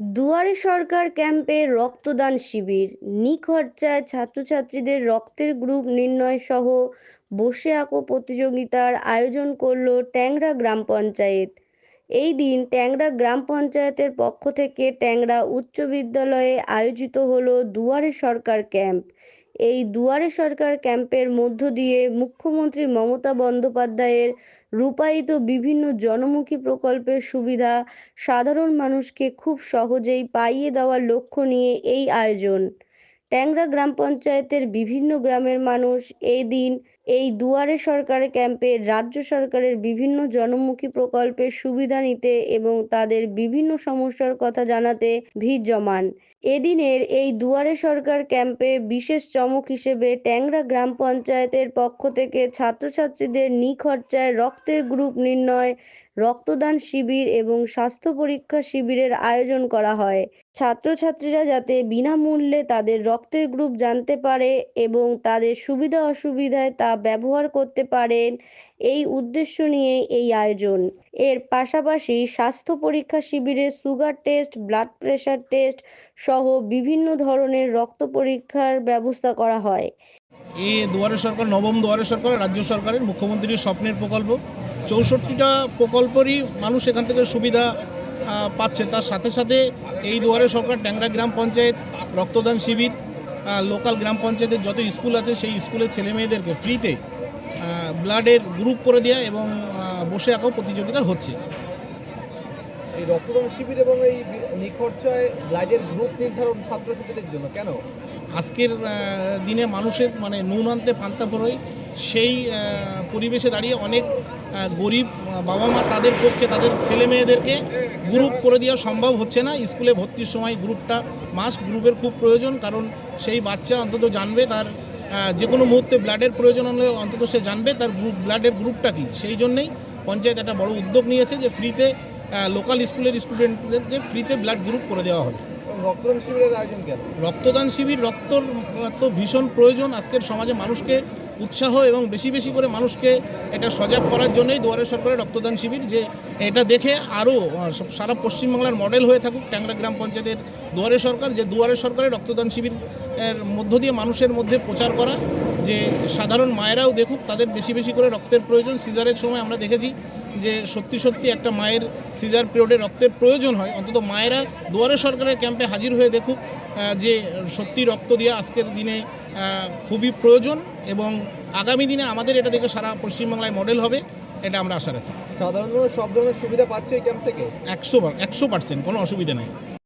দুয়ারে সরকার ক্যাম্পে রক্তদান শিবির। নিখরচায় ছাত্রছাত্রীদের রক্তের গ্রুপ নির্ণয় সহ বসে আঁকো প্রতিযোগিতার আয়োজন করল ট্যাংরা গ্রাম পঞ্চায়েত। এই দিন ট্যাংরা গ্রাম পঞ্চায়েতের পক্ষ থেকে ট্যাংরা উচ্চ বিদ্যালয়ে আয়োজিত হলো দুয়ারে সরকার ক্যাম্প। এই দুয়ারে সরকার ক্যাম্পের মধ্য দিয়ে মুখ্যমন্ত্রী মমতা বন্দ্যোপাধ্যায়ের রূপায়িত বিভিন্ন জনমুখী প্রকল্পের সুবিধা সাধারণ মানুষকে খুব সহজেই পাইয়ে দেওয়ার লক্ষ্য নিয়ে এই আয়োজন। ট্যাংরা গ্রাম পঞ্চায়েতের বিভিন্ন গ্রামের মানুষ এই দিন এই দুয়ারে সরকার ক্যাম্পে রাজ্য সরকারের বিভিন্ন জনমুখী প্রকল্পের সুবিধা নিতে এবং তাদের বিভিন্ন সমস্যার কথা জানাতে ভিড় জমান। এদিনের এই দুয়ারে সরকার ক্যাম্পে বিশেষ চমক হিসেবে ট্যাংরা গ্রাম পঞ্চায়েতের পক্ষ থেকে ছাত্রছাত্রীদের নিখরচায় রক্তের গ্রুপ নির্ণয়, রক্তদান শিবির এবং স্বাস্থ্য পরীক্ষা শিবিরের আয়োজন করা হয়। ছাত্রছাত্রীরা যাতে বিনামূল্যে তাদের রক্তের গ্রুপ জানতে পারে এবং তাদের সুবিধা অসুবিধায় তা ব্যবহার করতে পারেন এই উদ্দেশ্য নিয়ে এই আয়োজন। এর পাশাপাশি স্বাস্থ্য পরীক্ষা শিবিরে sugar test blood pressure test সহ বিভিন্ন ধরনের রক্ত পরীক্ষার ব্যবস্থা করা হয়। এ দুয়ারে সরকার, নবম দুয়ারে সরকার, রাজ্য সরকারের মুখ্যমন্ত্রীর স্বপ্নের প্রকল্প। চৌষট্টিটা প্রকল্পেরই মানুষ এখান থেকে সুবিধা পাচ্ছে। তার সাথে সাথে এই দুয়ারে সরকার ট্যাংরা গ্রাম পঞ্চায়েত রক্তদান শিবির লোকাল গ্রাম পঞ্চায়েতের যত স্কুল আছে, সেই স্কুলের ছেলে মেয়েদেরকে ফ্রিতে ব্লাডের গ্রুপ করে দেওয়া এবং বসে আঁকাও প্রতিযোগিতা হচ্ছে। এই রক্তদান শিবির এবং এই নিখরচায় ব্লাডের গ্রুপ নির্ধারণ ছাত্রছাত্রীদের জন্য কেন? আজকের দিনে মানুষের মানে নুন আনতে পান্তা পড়ই সেই পরিবেশে দাঁড়িয়ে অনেক গরিব বাবা মা তাদের পক্ষে তাদের ছেলে মেয়েদেরকে গ্রুপ করে দেওয়া সম্ভব হচ্ছে না। স্কুলে ভর্তির সময় গ্রুপটা মাস্ট গ্রুপের খুব প্রয়োজন কারণ সেই বাচ্চা অন্তত জানবে তার যে কোনো মুহূর্তে ব্লাডের প্রয়োজন হলে অন্তত সে জানবে তার গ্রুপ, ব্লাডের গ্রুপটা কী। সেই জন্যেই পঞ্চায়েত একটা বড় উদ্যোগ নিয়েছে যে ফ্রিতে লোকাল স্কুলের স্টুডেন্টদেরকে ফ্রিতে ব্লাড গ্রুপ করে দেওয়া হবে। রক্তদান শিবিরের আয়োজন কেন? রক্তদান শিবির রক্তর তো ভীষণ প্রয়োজন আজকের সমাজে মানুষকে উৎসাহ এবং বেশি বেশি করে মানুষকে এটা সজাগ করার জন্যই দুয়ারে সরকারের রক্তদান শিবির যে এটা দেখে আরও সারা পশ্চিমবাংলার মডেল হয়ে থাকুক ট্যাংরা গ্রাম পঞ্চায়েতের দুয়ারে সরকার যে দুয়ারে সরকারের রক্তদান শিবির এর মধ্য দিয়ে মানুষের মধ্যে প্রচার করা যে সাধারণ মায়েরাও দেখুক তাদের বেশি বেশি করে রক্তের প্রয়োজন। সিজারের সময় আমরা দেখেছি যে সত্যি সত্যি একটা মায়ের সিজার পিরিয়ডে রক্তের প্রয়োজন হয়। অন্তত মায়েরা দুয়ারে সরকারের ক্যাম্পে হাজির হয়ে দেখুক যে সত্যি রক্ত দেওয়া আজকের দিনে খুবই প্রয়োজন এবং আগামী দিনে আমাদের এটা দেখে সারা পশ্চিমবাংলায় মডেল হবে এটা আমরা আশা রাখি। সাধারণ মানুষ সব ধরনের সুবিধা পাচ্ছে এই ক্যাম্প থেকে? একশো একশো পার্সেন্ট কোনো অসুবিধা নেই।